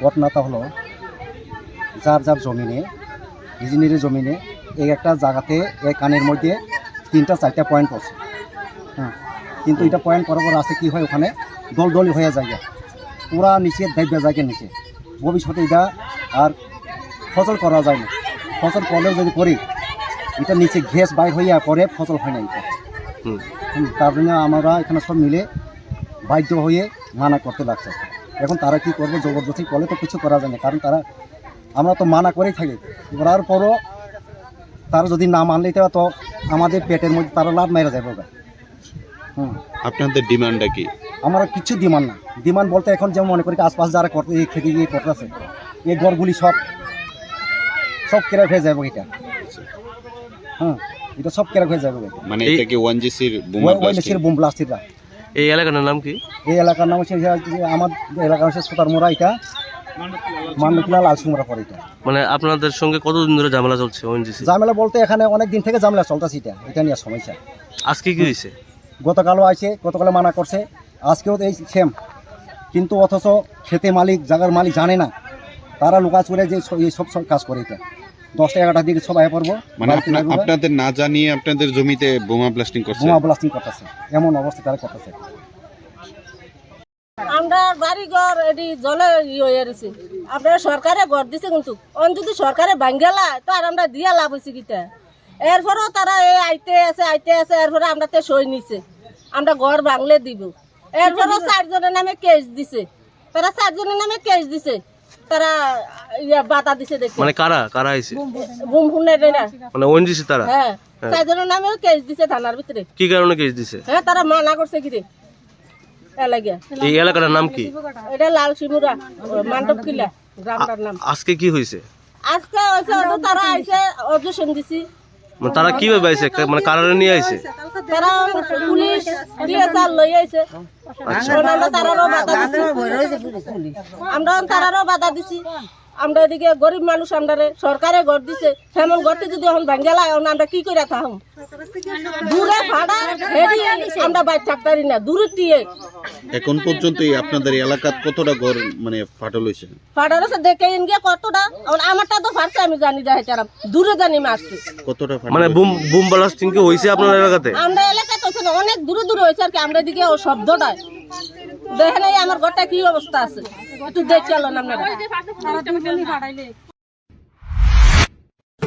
ঘটনাটা হলো যার যার জমিনে ইঞ্জিনিয়ারের জমিনে এই একটা জায়গাতে এই কানের মধ্যে তিনটা চারটা পয়েন্ট পড়ছে হ্যাঁ কিন্তু এটা পয়েন্ট করার পর আছে কি হয় ওখানে? দল দল হয়ে যায় পুরা নিচে দেখবে যায় নিচে। ভবিষ্যতে এটা আর ফসল করা যায় না। ফসল করলেও যদি করি এটা নিচে ঘেস বাইর হইয়া পরে ফসল হয় না এটা। তার জন্য আমরা এখানে সব মিলে বাধ্য হয়ে মানা করতে লাগছে। এখন তারা কি করবে জবরদস্তি করলে তো কিছু করা যায় না কারণ তারা আমরা তো মানা করেই থাকি। করার পরও তারা যদি না মানলে তো আমাদের পেটের মধ্যে তারা লাভ মেরে যাবে ওরা। হুম। আপনাদের ডিমান্ডটা কি? আমরা কিছু ডিমান্ড না। ডিমান্ড বলতে এখন যেমন মনে করি আশপাশ যারা করতে খেতে গিয়ে করতেছে এই ঘরগুলি সব সব কেরাক হয়ে যাবে এটা। হ্যাঁ এটা সব কেরাক হয়ে যাবে। মানে এটা কি ওয়ান জিসির বোমা ওই ব্লাস্টিং দেশের বোম ব্লাস্টিররা এই এলাকাটার নাম কি? এই এলাকার নাম হচ্ছে আমার এলাকা হচ্ছে সুতারমোড়া এটা। মান্নকিলাল আলসুমরা পরে এটা। মানে আপনাদের সঙ্গে কতদিন ধরে ঝামেলা চলছে ওএনজিসি ঝামেলা বলতে এখানে অনেক দিন থেকে ঝামেলা চলতেছে এটা। এটা নিয়ে সমস্যা। আজকে কি হয়েছে? গতকালও আছে গতকালে মানা করছে। আজকেও তো এই সেম কিন্তু অথচ খেতে মালিক জায়গার মালিক জানে না। তারা লুকা চলে যে এই সব সব কাজ করে এটা। দশটা এগারোটার দিকে সব আয় পড়ব। মানে আপনাদের না জানিয়ে আপনাদের জমিতে বোমা ব্লাস্টিং করছে? বোমা ব্লাস্টিং করতেছে। এমন অবস্থা তারা করতেছে। আমরা বাড়ি ঘর এটি জলে ই হয়ে রয়েছে। আপনারা সরকারে ঘর দিছে কিন্তু। অন যদি সরকারে ভাঙ্গেলা তো আর আমরা দিয়া লাভ হয়েছে কিটা? এরপরেও তারা এই আইতে আছে আইতে আছে এরপরে আমরা তে সই নিছে। আমরা ঘর ভাঙলে দিব। এরপরেও চারজনের নামে কেস দিছে। তারা চারজনের নামে কেস দিছে। তারা ইয়া বাতা দিছে দেখে মানে কারা কারা আইছে? বুম ফুনে না। মানে ওনজিছে তারা? হ্যাঁ। চারজনের নামেও কেস দিছে থানার ভিতরে। কি কারণে কেস দিছে? হ্যাঁ তারা মানা করছে কি রে? এই এলাকার নাম কি? এটা লাল শিমুরা মান্ডব কিলা গ্রামটার নাম। আজকে কি হইছে? আজকে হয়েছে তারা আইছে অডিশন দিছি। মানে তারা কীভাবে আইছে মানে কারারে নিয়ে আইছে? তারা পুলিশ ডিএসআর লই আইছে। আমরা তারারও বাধা দিছি। আমরা তারারও বাধা দিছি। আমরা এদিকে গরিব মানুষ আমরা সরকারে ঘর দিছে। হেমন ঘরটি যদি এখন ভাঙ্গেলা লাগে আমরা কি করে থাকুন দূরে ভাড়া হেরি আমরা বাইর থাকতারি না দূরে টিয়ে এখন পর্যন্ত আপনাদের এলাকাত কতটা ঘর মানে ফাটল হয়েছে ফাটার দেখে ইনগে কতটা। আমারটা তো ফাটছে আমি জানি যাই তারা দূরে জানি মারছি কতটা মানে বুম বুম ব্লাস্টিং কি হয়েছে আপনার এলাকাতে? আমরা এলাকায় তো হচ্ছে না, অনেক দূরে দূরে হয়েছে আর কি আমরা দিকে ও শব্দটা। দেখেন এই আমার ঘরটা কি অবস্থা আছে। একটু দেখে চলেন আপনারা